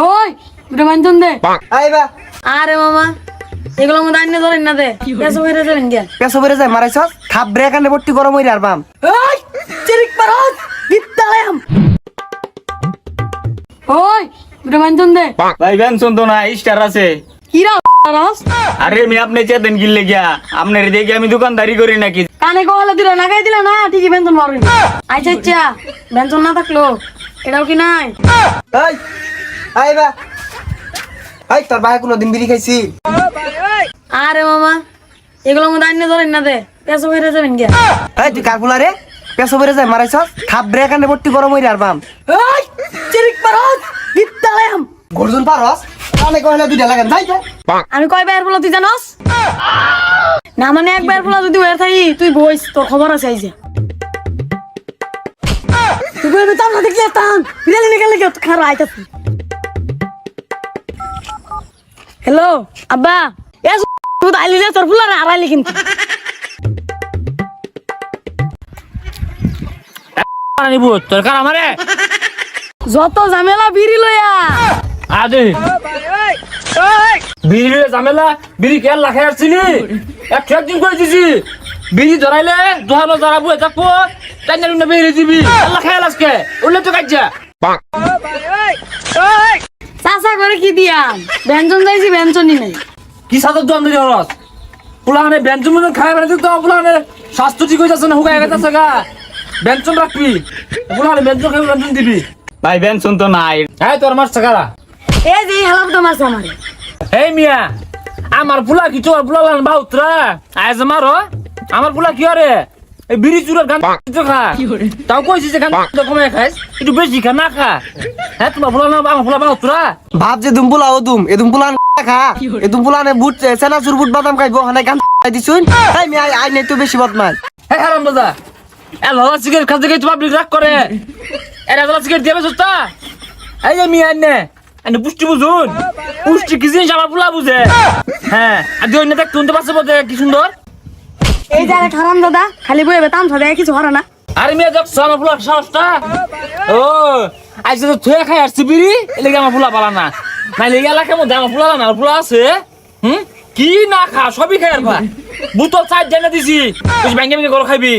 ওই দুটো বাঞ্চন দে। আইবা আরে মামা এগুলো মধ্যে আইনে ধরেন না দে। পেছো যাবেন গিয়া। পেছো বেড়ে যায় মারাইছ? থাপ ব্রেক আনে ভর্তি গরম হইরে আর বাম। ওই চিরিক পারস বিদ্যালয়াম। ওই দুটো বাঞ্চন দে। ভাই ভ্যান শুনতো না স্টার আছে। কিরা পারস আরে আমি আপনি চেতেন গিললে গিয়া। আপনার দেখে আমি দোকানদারি করি নাকি? কানে কহলে দিল লাগাই দিলা না ঠিকই বেতন মারুন। আচ্ছা আচ্ছা বেতন না থাকল এটাও কি নাই? এই আইবা এই তোর ভাই কোনদিন বিড়ি খাইছি। আরে মামা এগুলো মধ্যে আইনে ধরেন না দে পেছো হয়ে যাবেন গিয়া। এই তুই কার ফুলারে পেছো বেড়ে যায় মারাইছ? থাপ ব্রেক আনে ভর্তি গরম হইরে আর বাম। ওই চিরিক পারস বিদ্যালয়াম। গর্জন পারস? কানে কইলে দুইটা লাগান যাই আমি কয় বাইর বলা তুই জানস? না মানে এক বাইর বলা যদি হয়ে থাকি তুই বইস তোর খবর আছে আইজে। তুই বইবে তাম না দেখলে তাম বিড়ালি নিকালে কেউ খারাপ আইতাছি? হ্যালো আব্বা এ তুই আইলি রে তোর ফুলার আড়াইলি কিন্তু। নিব সরকার আমারে? যত ঝামেলা বিড়ি লইয়া। আদে। বিড়ি ঝামেলা বিড়ি কে লাখে আসছিলি এক দিন করে দিছি। বিড়ি ধরাইলে দোহানো ধরাবো এটা পো তাই না বেরিয়ে দিবি। খেয়াল আজকে উল্লে তো কাজা করে কি দিয়াম ব্যঞ্জন যাইছি ব্যঞ্জনই নাই। কি সাদর হরস পুলাহানে ব্যঞ্জন বেড়াতে তো পুলাহানে স্বাস্থ্য ঠিক হয়ে যাচ্ছে না হুকায় গেছে গা। ব্যঞ্জন রাখবি। পুলাহানে ব্যঞ্জন খাই ব্যঞ্জন দিবি। ভাই ব্যঞ্জন তো নাই। হ্যাঁ তোর মার সাকারা এই যে হালাম তো মারছে আমারে। এই মিয়া আমার পুলা কি তোর পুলা লান বাউত্রা আজ আমার আমার পুলা কি আরে এই বিড়ি চুরের গান খা। তাও কইছি যে গান কমে খাইস একটু বেশি খা না খা। হ্যাঁ তোমার পুলা না আমার পুলা বাউত্রা ভাব যে দুমপুলা ও দুম এ দুমপুলান খা। এ দুমপুলানে বুট সেনাচুর বুট বাদাম খাইবো হানে গান খাই দিছুন। এই মি আই আই নাই তো বেশি বদমাস। হ্যাঁ হারাম দাদা এ ললা সিগারেট খাতে গেছে পাবলিক রাগ করে। এরা ললা সিগারেট দিবে সুস্তা এই যে মিয়া নে এনে পুষ্টি বুঝুন। পুষ্টি কি জিনিস আমার পুলা বুঝে? হ্যাঁ আর দুই অন্য দেখ শুনতে বোধ কি সুন্দর। এই যে আরেক দাদা খালি বইবে তাম সাদা কিছু হরে না। আরে মেয়ে দেখছ আমার পুলা সাহসটা। ও আজ তো থুয়ে খাই আসছি বিড়ি এলাকা আমার পুলা পালা না? না লেগে এলাকার মধ্যে আমার পুলা না পুলা আছে হুম? কি না খা সবই খাই আর ভাই বুতল চার জানা দিছি তুই ব্যাংকে ব্যাংকে করে খাইবি।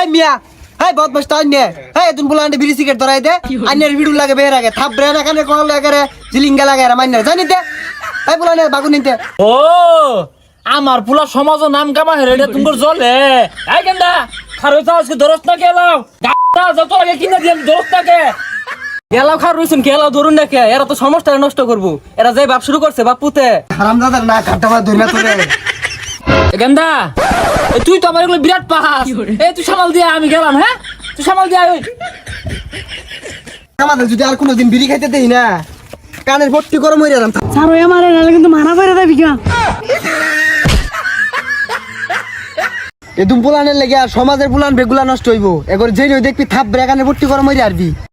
এই মিয়া এই বদমাস তাই নে এই দুমপুলানে বিড়ি সিগারেট ধরাই দে। আইনের ভিড়ু লাগে বের আগে। থাপ এখানে কোন লাগে রে জিলিঙ্গা লাগে রে মাইনার। জানি দে। এই পুলানে বাগু নিতে। ও আমার পুলা সমাজ নাম কামা হেরে রে তোমার জলে এই কেন্দা খারই তো আজকে দরস না গেলাও গাটা যত কিনা দিয়ে দরস না কে? গেলাও খার রইছেন গেলাও ধরুন না কে? এরা তো সমস্যা নষ্ট করব। এরা যে বাপ শুরু করছে বাপুতে হারাম দাদার না কাটটা মা ধরে তোরে। গেন্দা এ তুই তো আমার এগুলো বিরাট পাহাস এই তুই সামাল দিয়া আমি গেলাম হ্যাঁ? তুই সামাল দিয়া ওই। আমাদের যদি আর কোনোদিন বিড়ি খাইতে দেই না কানের ভর্তি গরম হয়ে যাম ছাড়ো আমারে নাহলে কিন্তু মারা করে দেবি কিয়া পুলানের লেগে আর সমাজের পুলান বেগুলা নষ্ট হইব। এগর যেই দেখবি থাপ ব্রেগানে ভর্তি করে মরি আরবি।